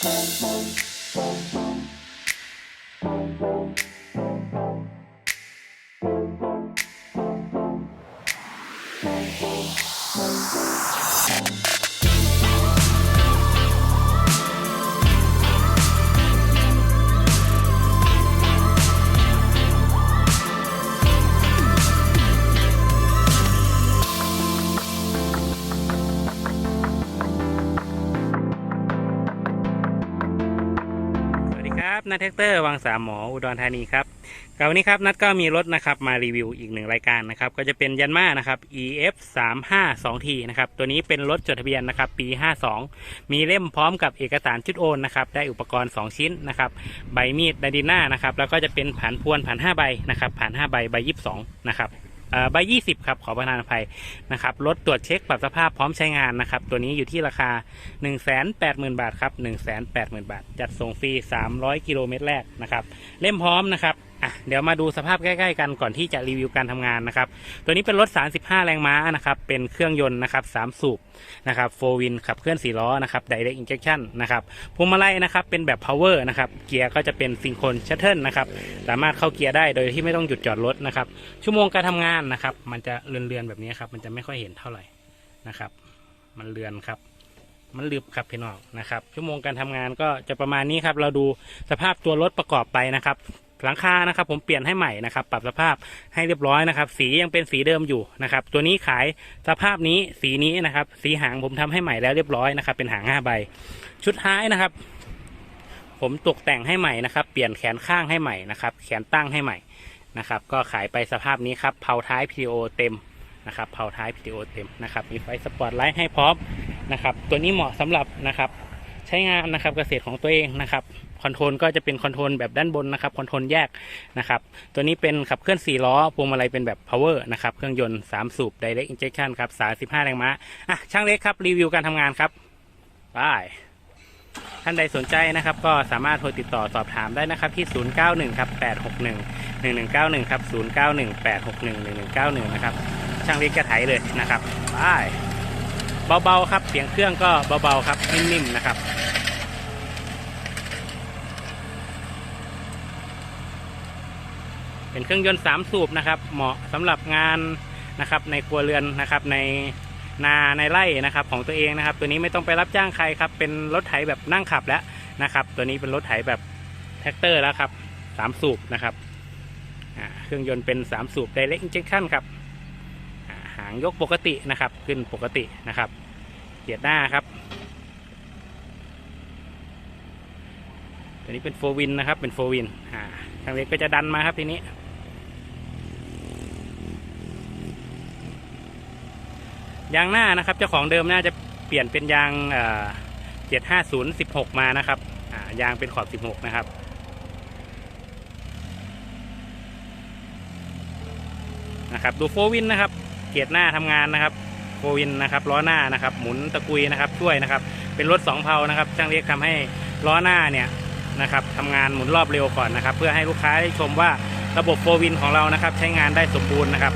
ส ครับนัทแท็กเตอร์วังสามหมออุดรธานีครับกับวันนี้ครับนัทก็มีรถนะครับมารีวิวอีกหนึ่งรายการนะครับก็จะเป็นยันมานะครับ EF 3 5 2 T นะครับตัวนี้เป็นรถจดทะเบียนนะครับปี 52 มีเล่มพร้อมกับเอกสารชุดโอนนะครับได้อุปกรณ์ 2 ชิ้นนะครับใบมีดไดดิน่านะครับแล้วก็จะเป็นผันพวนผัน5ใบนะครับผัน5ใบใบ 22 นะครับ เอ่อใบครับขอประทานอภัยนะครับรถตรวจเช็คปรับสภาพพร้อมใช้งานนะครับ ตัวนี้อยู่ที่ราคา 180,000 บาทครับ 180,000 บาท จัดส่งฟรี 300 กิโลเมตรแรกนะครับ เล่มพร้อมนะครับ เดี๋ยวมาดูสภาพใกล้ๆกันก่อนที่จะรีวิวการทำงานนะครับ ตัวนี้เป็นรถ 35 แรงม้านะครับ เป็นเครื่องยนต์นะครับ3สูบนะครับโฟวินขับเคลื่อน 4 ล้อนะครับ Direct Injection นะครับพวงมาลัยนะครับเป็นแบบ power นะครับ เกียร์ก็จะเป็นซิงโครนชัตเทิลนะครับ สามารถเข้าเกียร์ได้โดยที่ไม่ต้องหยุดจอดรถนะครับ ชั่วโมงการทำงานนะครับ มันจะเลือนๆแบบนี้ครับ มันจะไม่ค่อยเห็นเท่าไหร่นะครับ มันเลือนครับมันลืบครับพี่น้องนะครับ ชั่วโมงการทำงานก็จะประมาณนี้ครับ เราดูสภาพตัวรถประกอบไปนะครับ หลังคานะครับผมเปลี่ยนให้ใหม่นะครับ ปรับสภาพให้เรียบร้อยนะครับ สียังเป็นสีเดิมอยู่นะครับ ตัวนี้ขายสภาพนี้สีนี้นะครับ สีหางผมทำให้ใหม่แล้วเรียบร้อยนะครับ เป็นหางห้าใบ ชุดท้ายนะครับ ผมตกแต่งให้ใหม่นะครับ เปลี่ยนแขนข้างให้ใหม่นะครับ แขนตั้งให้ใหม่นะครับ ก็ขายไปสภาพนี้ครับเผาท้าย PTO เต็มนะครับเผาท้าย PTO เต็มนะครับ มีไฟสปอตไลท์ให้พร้อมนะครับ ตัวนี้เหมาะสำหรับนะครับ ใช้งานนะครับเกษตรของตัวเองนะครับคอนโทรลก็จะเป็นคอนโทรลแบบด้านบนนะครับคอนโทรลแยกนะครับตัวนี้เป็นขับเคลื่อน 4 ล้อพวงมาลัยเป็นแบบ power นะครับเครื่องยนต์ 3 สูบ direct injection ครับ 35 แรงม้าอะช่างเล็กครับ รีวิวการทำงานครับไปท่านใดสนใจนะครับ ก็สามารถโทรติดต่อสอบถามได้นะครับที่ 091ครับ861 1191ครับ091 861 1191นะครับช่างเล็กกระไถเลยนะครับไป เบาๆครับ เสียงเครื่องก็เบาๆครับนิ่มๆนะครับเป็นเครื่องยนต์สามสูบนะครับ เหมาะสำหรับงานนะครับ ในครัวเรือนนะครับ ในนาในไร่นะครับ ของตัวเองนะครับ ตัวนี้ไม่ต้องไปรับจ้างใครครับ เป็นรถไถแบบนั่งขับแล้วนะครับ ตัวนี้เป็นรถไถแบบแท็กเตอร์แล้วครับสามสูบนะครับเครื่องยนต์เป็นสามสูบ direct injection ครับ หางยกปกตินะครับ ขึ้นปกตินะครับเกียร์หน้าครับ ตัวนี้เป็นโฟวินนะครับ เป็นโฟวินอ่าทางเล็กก็จะดันมาครับทีนี้ ยางหน้านะครับเจ้าของเดิมน่าจะเปลี่ยนเป็นยางเจ็ดห้าศูนย์สิบหกมานะครับยางเป็นขอบสิบหกนะครับนะครับ ดูโฟวินนะครับ เกียร์หน้าทำงานนะครับโฟวินนะครับล้อหน้านะครับ หมุนตะกุยนะครับช่วยนะครับ เป็นรถสองเพานะครับช่างเรียกทำให้ล้อหน้าเนี่ยนะครับทำงานหมุนรอบเร็วก่อนนะครับ เพื่อให้ลูกค้าได้ชมว่าระบบโฟวินของเรานะครับ ใช้งานได้สมบูรณ์นะครับ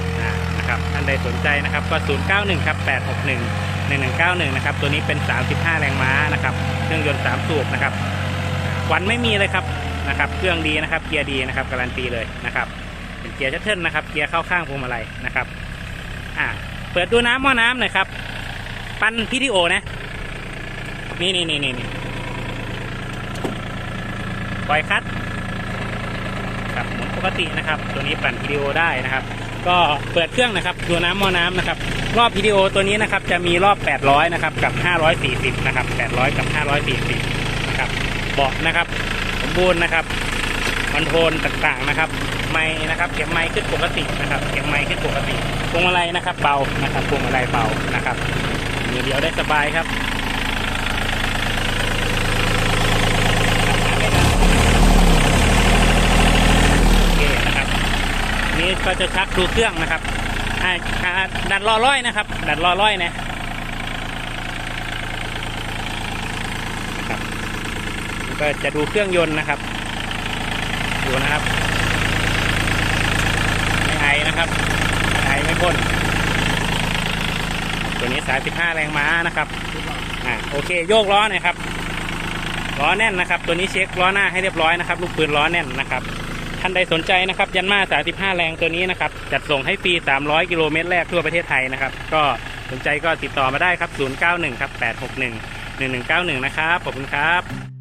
นะครับท่านใดสนใจนะครับก็ 091ครับ861 1191นะครับตัวนี้เป็น 35 แรงม้านะครับเครื่องยนต์3สูบนะครับควันไม่มีเลยครับนะครับ เครื่องดีนะครับเกียร์ดีนะครับการันตีเลยนะครับเป็นเกียร์ชัตเทิลนะครับเกียร์เข้าข้างพวงมาลัยนะครับ อ่าเปิดดูน้ำหม้อน้ำหน่อยครับ ปันพีทีโอนะนี่นี่นี่นี่นี่ปล่อยคัดครับหมุนปกตินะครับ ตัวนี้ปั่นพีทีโอได้นะครับ ก็เปิดเครื่องนะครับดูน้ำม้อน้ำนะครับ รอบพีทีโอตัวนี้นะครับ จะมีรอบ 800 นะครับ กับ 540 นะครับ 800 กับ 540 นะครับเบาะนะครับ สมบูรณ์นะครับ คอนโทรลต่างๆนะครับ ไม้นะครับเก็บไม้ขึ้นปกตินะครับเก็บไม้ขึ้นปกติพวงมาลัยนะครับ เบานะครับพวงมาลัยเบานะครับมือเดียวได้สบายครับโอเคนะครับนี่ก็จะชักดูเครื่องนะครับดัดรอร้อยนะครับ ดัดรอร้อยนะนะครับก็จะดูเครื่องยนต์นะครับ ดูนะครับไม่ไอนะครับไม่ไอไม่พ่นตัวนี้ 35 แรงม้านะครับอ่าโอเคโยกล้อหน่อยครับล้อล้อแน่นนะครับ ตัวนี้เช็คล้อหน้าให้เรียบร้อยนะครับ ลูกปืนล้อแน่นนะครับท่านใดสนใจนะครับ ยันมา 35 แรงตัวนี้นะครับ จัดส่งให้ฟรี 300 กิโลเมตรแรกทั่วประเทศไทยนะครับ ก็สนใจก็ติดต่อมาได้ครับ 091 ครับ 861 1191 นะครับ ขอบคุณครับ